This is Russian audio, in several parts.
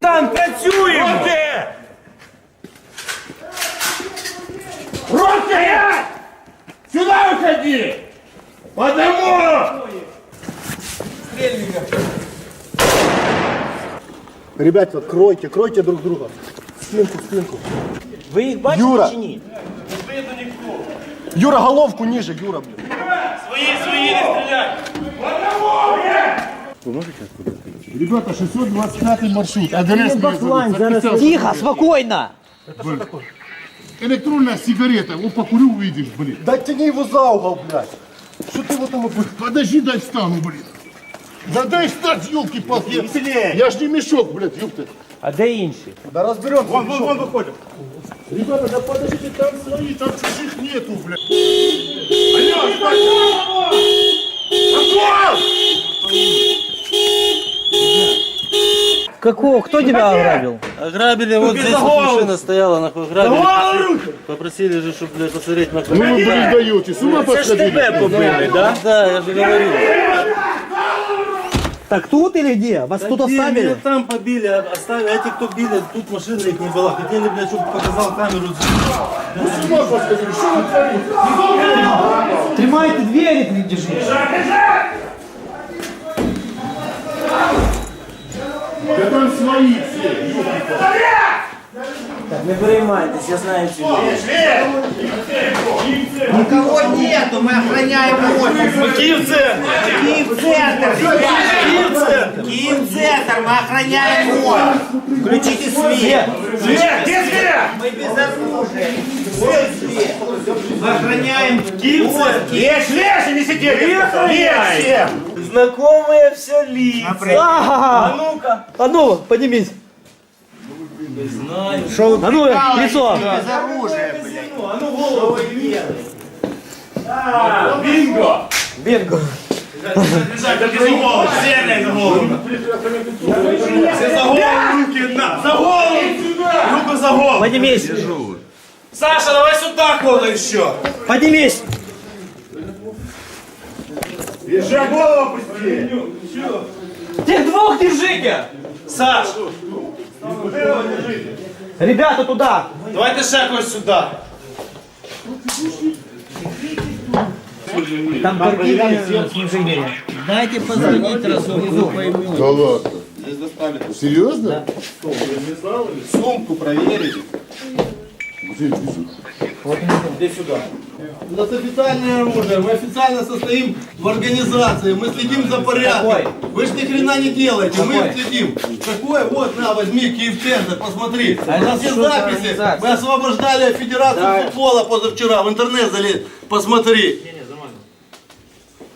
Там працюємо! Руки! Руки! Сюда уходи! Потому! Ребята, кройте, кройте друг друга. Спинку, спинку. Ви їх бачите Юра. чи ні? Юра, головку ниже, Юра, блин. Ребята, 625 маршрут. Адрес не Тихо, спокійно! Электронная сигарета. Вот покурю, увидишь, блин. Да тяни его за угол, блядь. Что ты вот там... Подожди, дай встану, блин. Да дай встать, елки-палки. Я ж не мешок, блядь, ёпта. А де інші? Да разберемся. Вон, вон, вон выходим. Ребята, да подождите, там свои, там чужих нету, блядь. Какого? Хто тебе ограбил? Ограбили, вот здесь вот машина стояла, нахуй, ограбили. Попросили же, чтобы, блядь, посмотреть на Ну вы, даете, с ума ж тебе посходили? побили, да? Да, я же говорю. Так тут или где? Вас тут Где Меня оставили? там побили, а- оставили, а эти, кто били, тут машины их не было. Хотели, блядь, чтобы показал камеру. С ума посходили, что вы творите? Тримайте двері, ти держи. Да там свои все. Так, не переймайтесь, я знаю цю. Никого нету, мы охраняем офис. Київце! Киев-центр, ребята. Киев-центр, мы охраняем офис. Включите свет. Свет! Где свет? Мы без оружия. Свет, свет. Мы охраняем Київце! Есть лес, не сидите! Есть все! Знакомые все лица. А ну-ка. А ну, поднимись. Не знаю. Шо А ну, лицо. без оружия, блядь. А ну голову. Бинго! Бинго. Голову, все за голову. Все за голову, руки на, за голову! Руку за голову! Поднимись. Саша, давай сюда кого-то еще! Поднимись. Держи голову пусти! Тех двух держите. Саш. Ребята, туда. Давайте ще когось сюди! Там картина снижения. Дайте позвонить разок, поймем. Да ладно. Серьезно? Сумку проверили. У нас официальное оружие, мы официально состоим в организации, мы следим за порядком. Вы же ни хрена не делаете, мы следим. Какой? Вот, на, возьми Киев-центр, посмотри. У нас есть записи. Мы освобождали Федерацию футбола позавчера, в интернет залез, посмотри.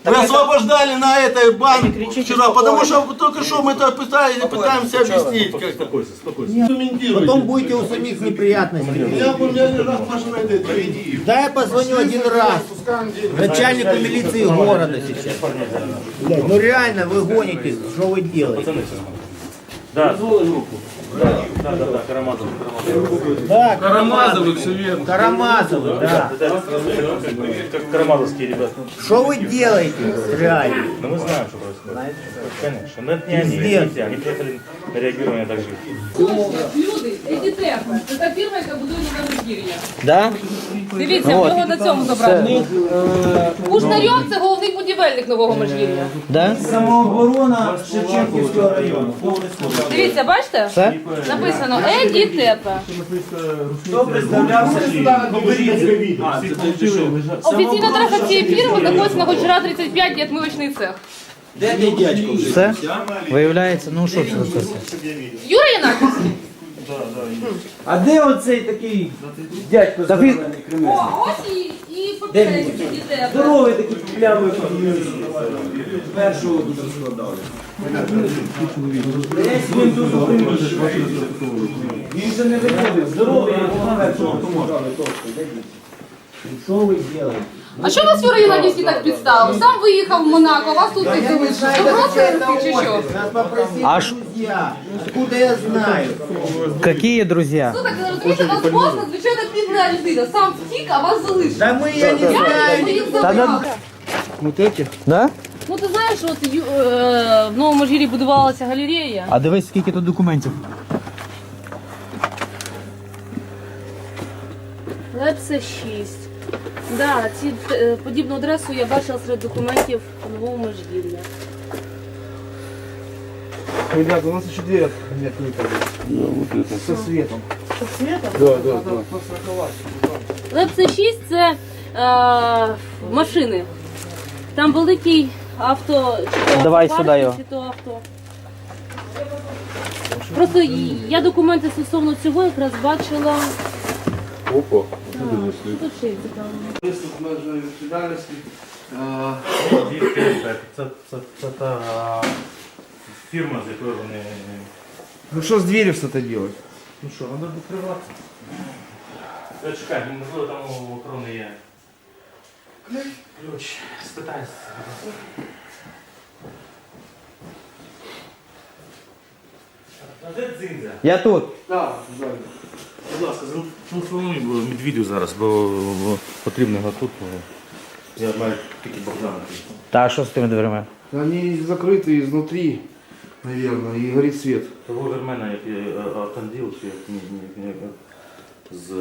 Мы освобождали на этой банк вчера, потому что только что мы это пытались, пытаемся объяснить как-то. Комментируйте. Потом будете у самих неприятностей. Я бы раз машина идет. Да я позвоню один раз начальнику милиции города сейчас. Ну реально вы гонитесь, что вы делаете? Да, Карамазовы, все верно. Карамазовы, да. Как карамазовские ребята. Что вы делаете, реально? Но мы знаем, что происходит. Конечно. Но это не они, Пиздец. это не те. Они приехали на реагирование так же. Люди, ідіть, це та фірма, яка будує нове Межгір'я. Да? Дивіться, в нього на цьому зображено. Кушнарьов це головний будівельник нового Межгір'я. Да? Самооборона Шевченківського району. Дивіться, бачите? Написано Еді Тепа. Хто представлявся? Офіційна адреса цієї фірми знаходиться на Гончара 35, діатмивочний цех. Де дядько? Все? Виявляється, ну що це за А де оцей такий дядько зелений кремезний? О, ось і, і попередній Здоровий такий плямий першого тут розкладали. Десь він тут приміщив. Він же не виходив. Здоровий, на першого Що ви робите? А що вас Юрій Іванівський так підставив? Ну, Сам виїхав в ну, Монако, вас тут ну, не дивиться. Що просто руки чи що? Нас попросили Откуда я знаю? Какие друзья? Ну так ви розумієте, вас бос надзвичайно бідна людина. Сам втік, а вас залишив. Да мы, я не Я знаю. їх забрав. Вот эти? Да? Ну ти знаєш, от е, в новому жирі будувалася галерея. А дивись, скільки тут документів. Лепсе 6. Да, ці, е, подібну адресу я бачила серед документів у новому межгір'я. Ребята, у нас еще дверь нет открыта. Со светом. ВЦ6 це е, машини. Там великий авто, чи то Давай автопарк, сюди його. чи то авто. Просто я документи стосовно цього якраз бачила. Опа. Тут ще є цікаво. Це, це, це та фірма, з якою вони... Ну что с дверью что-то делать? Ну що, треба відкриватися. Е, Чекай, можливо, там у охорони є. Ключ. Спитай. А де дзиндзя? Я тут. Будь ласка, зателефонуй медвідю зараз, бо бо потрібно його тут. бо Я маю тільки Богдана. Та що з тими дверима? Они закрыты изнутри, наверное, и горит свет. Того вермена, я автанділ, чи як ні, ні, ні, з.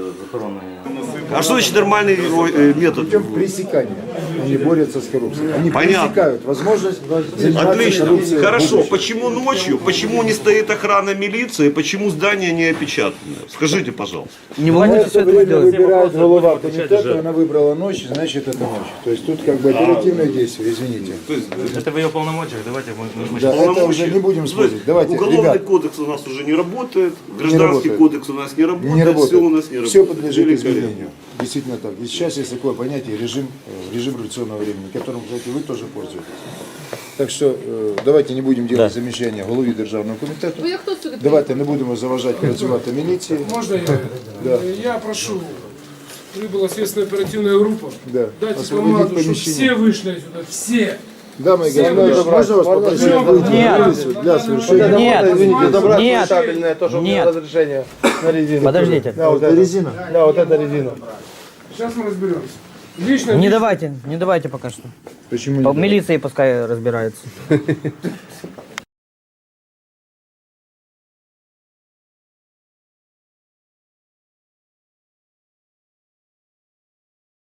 А что значит нормальный э, метод? Путем пресекания. Они борются с коррупцией. Они Понятно. пресекают возможность заниматься Отлично. коррупцией. в Хорошо. будущем. Почему ночью? Почему не стоит охрана милиции? Почему здание не опечатанное? Скажите, пожалуйста. Не В волнуйтесь, это все это время выбирает голова комитета, она выбрала ночь, значит это ночь. То есть тут как бы оперативное действие, извините. То есть, Це в його повномочіях, давайте ми, ми Да, это уже не будем спорить. Давайте, Уголовный ребят, кодекс у нас уже не работает, гражданский работает. кодекс у нас не работает, не работает. все у нас не работает. Все подлежит Великолепно. изменению. Действительно так. И сейчас есть такое понятие режим, э, режим революционного времени, которым, кстати, вы тоже пользуетесь. Так что э, давайте не будем делать замечания голові державного комітету. Ну я хто сюди? Давайте не будемо заважати працювати міліції. Можно я? Да. Я прошу, прибыла следственная оперативная группа. Да. Дайте Освободить команду, чтобы помещение. все вышли отсюда, все. Дамы и господа, можно вас попросить выйти Нет. на улицу для совершения? Нет, нет, нет. разрешение на резину. Подождите. Да, вот это резина. Да, вот это резина. Сейчас мы разберемся. Лично Не давайте, не давайте пока что. Почему По не? милиции пускай разбирается.